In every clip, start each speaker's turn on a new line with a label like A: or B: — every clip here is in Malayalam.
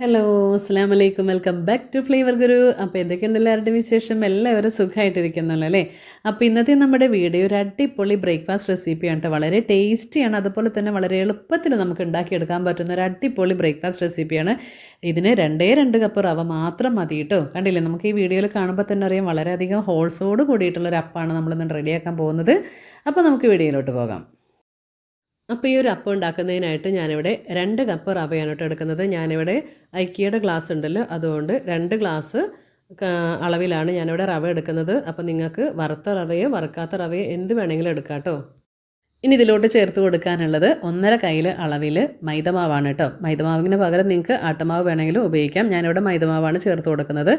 A: ഹലോ അസ്സാം വലൈക്കും welcome back to flavour guru അപ്പോൾ എന്തൊക്കെയുണ്ട് എല്ലാവരുടെയും വിശേഷം? എല്ലാവരും സുഖമായിട്ടിരിക്കുന്നല്ലോ അല്ലേ? അപ്പോൾ ഇന്നത്തെ നമ്മുടെ വീഡിയോ ഒരു അടിപൊളി ബ്രേക്ക്ഫാസ്റ്റ് റെസിപ്പിയാണ് കേട്ടോ വളരെ ടേസ്റ്റിയാണ് അതുപോലെ തന്നെ വളരെ എളുപ്പത്തിൽ നമുക്ക് ഉണ്ടാക്കിയെടുക്കാൻ പറ്റുന്ന ഒരു അടിപൊളി ബ്രേക്ക്ഫാസ്റ്റ് റെസിപ്പിയാണ് ഇതിന് രണ്ടേ രണ്ട് കപ്പ് റവ മാത്രം മതി കേട്ടോ കണ്ടില്ലേ? നമുക്ക് ഈ വീഡിയോയിൽ കാണുമ്പോൾ തന്നെ അറിയാം വളരെയധികം ഹോൾസോട് കൂടിയിട്ടുള്ള ഒരു അപ്പാണ് നമ്മളിന്ന് റെഡിയാക്കാൻ പോകുന്നത്. അപ്പോൾ നമുക്ക് വീഡിയോയിലോട്ട് പോകാം. അപ്പോൾ ഈ ഒരു അപ്പം ഉണ്ടാക്കുന്നതിനായിട്ട് ഞാനിവിടെ രണ്ട് കപ്പ് റവയാണ് കേട്ടോ എടുക്കുന്നത്. ഞാനിവിടെ ഐക്കിയുടെ ഗ്ലാസ് ഉണ്ടല്ലോ അതുകൊണ്ട് രണ്ട് ഗ്ലാസ് അളവിലാണ് ഞാനിവിടെ റവ എടുക്കുന്നത്. അപ്പോൾ നിങ്ങൾക്ക് വറുത്ത റവയോ വറുക്കാത്ത റവയോ എന്ത് വേണമെങ്കിലും എടുക്കാം കേട്ടോ. ഇനി ഇതിലോട്ട് ചേർത്ത് കൊടുക്കാനുള്ളത് ഒന്നര കയ്യിൽ അളവിൽ മൈദമാവാണ് കേട്ടോ. മൈദമാവിന് പകരം നിങ്ങൾക്ക് ആട്ടമാവ് വേണമെങ്കിലും ഉപയോഗിക്കാം. ഞാനിവിടെ മൈദമാവാണ് ചേർത്ത് കൊടുക്കുന്നത്.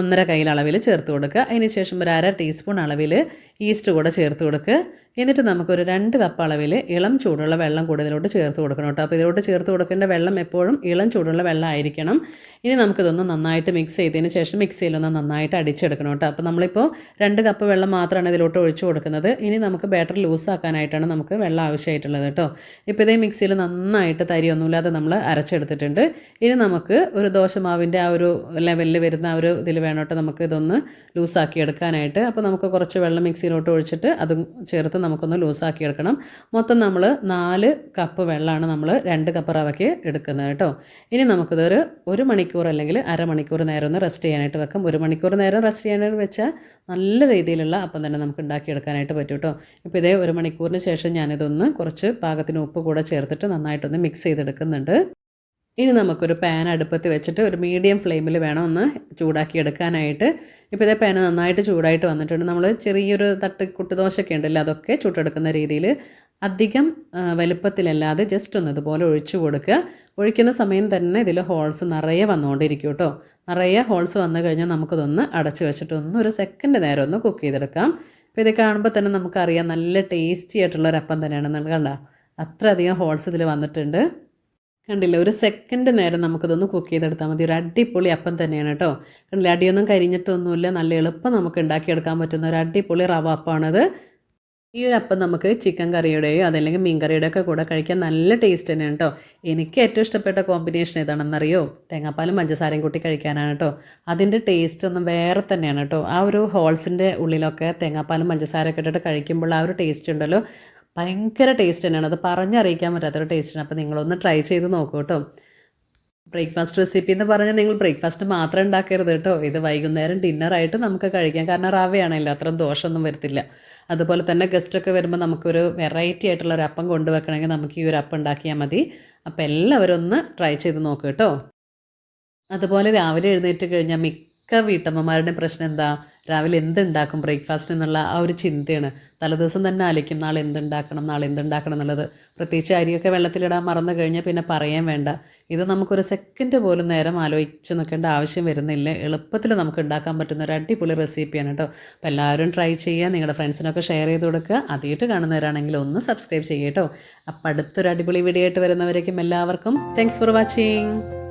A: ഒന്നര കയ്യിൽ അളവിൽ ചേർത്ത് കൊടുക്കുക. അതിന് ശേഷം ഒരു അര ടീസ്പൂൺ അളവിൽ ഈസ്റ്റ് കൂടെ ചേർത്ത് കൊടുക്കുക എന്നിട്ട് നമുക്കൊരു രണ്ട് കപ്പ് അളവിൽ ഇളം ചൂടുള്ള വെള്ളം കൂടെ ഇതിലോട്ട് ചേർത്ത് കൊടുക്കണം കേട്ടോ. അപ്പോൾ ഇതിലോട്ട് ചേർത്ത് കൊടുക്കേണ്ട വെള്ളം എപ്പോഴും ഇളം ചൂടുള്ള വെള്ളം ആയിരിക്കണം ഇനി നമുക്കിതൊന്ന് നന്നായിട്ട് മിക്സ് ചെയ്തതിന് ശേഷം മിക്സിയിലൊന്ന് നന്നായിട്ട് അടിച്ചെടുക്കണം കേട്ടോ. അപ്പോൾ നമ്മളിപ്പോൾ രണ്ട് കപ്പ് വെള്ളം മാത്രമാണ് ഇതിലോട്ട് ഒഴിച്ചു കൊടുക്കുന്നത്. ഇനി നമുക്ക് ബാറ്റർ ലൂസാക്കാനായിട്ടാണ് നമുക്ക് വെള്ളം ആവശ്യമായിട്ടുള്ളത് കേട്ടോ. ഇപ്പോൾ ഇതേ മിക്സിയിൽ നന്നായിട്ട് തരിയൊന്നുമില്ലാതെ നമ്മൾ അരച്ചെടുത്തിട്ടുണ്ട്. ഇനി നമുക്ക് ഒരു ദോശമാവിന്റെ ആ ഒരു ലെവലിൽ വരുന്ന ആ ഒരു ഇതിൽ വേണം കേട്ടോ നമുക്ക് ഇതൊന്ന് ലൂസാക്കി എടുക്കാനായിട്ട്. അപ്പോൾ നമുക്ക് കുറച്ച് വെള്ളം മിക്സിയിലോട്ട് ഒഴിച്ചിട്ട് അതും ചേർത്ത് നമുക്കൊന്ന് ലൂസാക്കി എടുക്കണം. മൊത്തം നമ്മൾ നാല് കപ്പ് വെള്ളമാണ് നമ്മൾ രണ്ട് കപ്പ് റവയ്ക്ക് എടുക്കുന്നത് കേട്ടോ. ഇനി നമുക്കിതൊരു ഒരു മണിക്കൂർ അല്ലെങ്കിൽ അരമണിക്കൂർ നേരം ഒന്ന് റെസ്റ്റ് ചെയ്യാനായിട്ട് വെക്കാം. ഒരു മണിക്കൂർ നേരം റെസ്റ്റ് ചെയ്യാനായിട്ട് വെച്ചാൽ നല്ല രീതിയിലുള്ള അപ്പം തന്നെ നമുക്ക് ഉണ്ടാക്കിയെടുക്കാനായിട്ട് പറ്റും കേട്ടോ. ഇപ്പോൾ ഇതേ ഒരു മണിക്കൂറിന് ശേഷം ഞാനിതൊന്ന് കുറച്ച് പാകത്തിന് ഉപ്പ് കൂടെ ചേർത്തിട്ട് നന്നായിട്ടൊന്ന് മിക്സ് ചെയ്തെടുക്കുന്നുണ്ട്. ഇനി നമുക്കൊരു പാൻ അടുപ്പത്ത് വെച്ചിട്ട് ഒരു മീഡിയം ഫ്ലെയിമിൽ വേണം ഒന്ന് ചൂടാക്കി എടുക്കാനായിട്ട് ഇപ്പോൾ ഇതേ പാൻ നന്നായിട്ട് ചൂടായിട്ട് വന്നിട്ടുണ്ട്. നമ്മൾ ചെറിയൊരു തട്ട് കുട്ടുദോശയൊക്കെ ഉണ്ടല്ലോ അതൊക്കെ ചുട്ടെടുക്കുന്ന രീതിയിൽ അധികം വലുപ്പത്തിലല്ലാതെ ജസ്റ്റ് ഒന്ന് ഇതുപോലെ ഒഴിച്ചു കൊടുക്കുക. ഒഴിക്കുന്ന സമയം തന്നെ ഇതിൽ ഹോൾസ് നിറയെ വന്നുകൊണ്ടിരിക്കും കേട്ടോ. നിറയെ ഹോൾസ് വന്നു കഴിഞ്ഞാൽ നമുക്കിതൊന്ന് അടച്ച് വെച്ചിട്ട് ഒന്ന് ഒരു സെക്കൻഡ് നേരം ഒന്ന് കുക്ക് ചെയ്തെടുക്കാം. ഇപ്പോൾ ഇത് കാണുമ്പോൾ തന്നെ നമുക്കറിയാം നല്ല ടേസ്റ്റി ആയിട്ടുള്ള ഒരു അപ്പം തന്നെയാണ്. നൽകണ്ട കണ്ട? അത്രയധികം ഹോൾസ് ഇതിൽ വന്നിട്ടുണ്ട്. കണ്ടില്ല? ഒരു സെക്കൻഡ് നേരം നമുക്കിതൊന്ന് കുക്ക് ചെയ്തെടുത്താൽ മതി. ഒരു അടിപൊളി അപ്പം തന്നെയാണ് കേട്ടോ. കണ്ടില്ല? അടിയൊന്നും കരിഞ്ഞിട്ടൊന്നുമില്ല. നല്ല എളുപ്പം നമുക്ക് ഉണ്ടാക്കിയെടുക്കാൻ പറ്റുന്ന ഒരു അടിപൊളി റവ അപ്പമാണത് ഈ ഒരു അപ്പം നമുക്ക് ചിക്കൻ കറിയുടെയോ അതല്ലെങ്കിൽ മീൻ കറിയുടെ ഒക്കെ കൂടെ കഴിക്കാൻ നല്ല ടേസ്റ്റ് തന്നെയാണ് കേട്ടോ. എനിക്ക് ഏറ്റവും ഇഷ്ടപ്പെട്ട കോമ്പിനേഷൻ ഏതാണെന്നറിയോ? തേങ്ങാപ്പാലും പഞ്ചസാരയും കൂട്ടി കഴിക്കാനാണ് കേട്ടോ. അതിന്റെ ടേസ്റ്റ് ഒന്നും വേറെ തന്നെയാണ് കേട്ടോ. ആ ഒരു ഹോൾസിന്റെ ഉള്ളിലൊക്കെ തേങ്ങാപ്പാലും പഞ്ചസാരയൊക്കെ ഇട്ടിട്ട് കഴിക്കുമ്പോൾ ആ ഒരു ടേസ്റ്റ് ഉണ്ടല്ലോ. ഭയങ്കര ടേസ്റ്റ് തന്നെയാണ്. അത് പറഞ്ഞറിയിക്കാൻ പറ്റാത്തൊരു ടേസ്റ്റാണ് അപ്പോൾ നിങ്ങളൊന്ന് ട്രൈ ചെയ്ത് നോക്കൂ കേട്ടോ. ബ്രേക്ക്ഫാസ്റ്റ് റെസിപ്പി എന്ന് പറഞ്ഞാൽ നിങ്ങൾ ബ്രേക്ക്ഫാസ്റ്റ് മാത്രം ഉണ്ടാക്കരുത് കേട്ടോ. ഇത് വൈകുന്നേരം ഡിന്നറായിട്ട് നമുക്ക് കഴിക്കാം. കാരണം റവയാണല്ലോ അത്ര ദോഷമൊന്നും വരത്തില്ല. അതുപോലെ തന്നെ ഗസ്റ്റൊക്കെ വരുമ്പോൾ നമുക്കൊരു വെറൈറ്റി ആയിട്ടുള്ള ഒരു അപ്പം കൊണ്ടുവെക്കണമെങ്കിൽ നമുക്ക് ഈ ഒരു അപ്പം ഉണ്ടാക്കിയാൽ മതി. അപ്പോൾ എല്ലാവരും ഒന്ന് ട്രൈ ചെയ്ത് നോക്കുക കേട്ടോ. അതുപോലെ രാവിലെ എഴുന്നേറ്റ് കഴിഞ്ഞാൽ മിക്ക വീട്ടമ്മമാരുടെയും പ്രശ്നം എന്താ? രാവിലെ എന്തുണ്ടാക്കും ബ്രേക്ക്ഫാസ്റ്റ് എന്നുള്ള ആ ഒരു ചിന്തയാണ്. തലേദിവസം തന്നെ ആലോചിക്കും നാളെ എന്തുണ്ടാക്കണം നാളെ എന്തുണ്ടാക്കണം എന്നുള്ളത്. പ്രത്യേകിച്ച് അരിയൊക്കെ വെള്ളത്തിലിടാൻ മറന്നു കഴിഞ്ഞാൽ പിന്നെ പറയാൻ വേണ്ട. ഇത് നമുക്കൊരു സെക്കൻഡ് പോലും നേരം ആലോചിച്ച് നിൽക്കേണ്ട ആവശ്യം വരുന്നില്ല. എളുപ്പത്തിൽ നമുക്ക് ഉണ്ടാക്കാൻ പറ്റുന്ന ഒരു അടിപൊളി റെസിപ്പിയാണ് കേട്ടോ. അപ്പോൾ എല്ലാവരും ട്രൈ ചെയ്യുക നിങ്ങളുടെ ഫ്രണ്ട്സിനൊക്കെ ഷെയർ ചെയ്ത് കൊടുക്കുക. ആദ്യമായിട്ട് കാണുന്നവരാണെങ്കിൽ ഒന്ന് സബ്സ്ക്രൈബ് ചെയ്യുക കേട്ടോ. അപ്പോൾ അടുത്തൊരു അടിപൊളി വീഡിയോ ആയിട്ട് വരുന്നവരേക്കും എല്ലാവർക്കും താങ്ക്സ് ഫോർ വാച്ചിങ്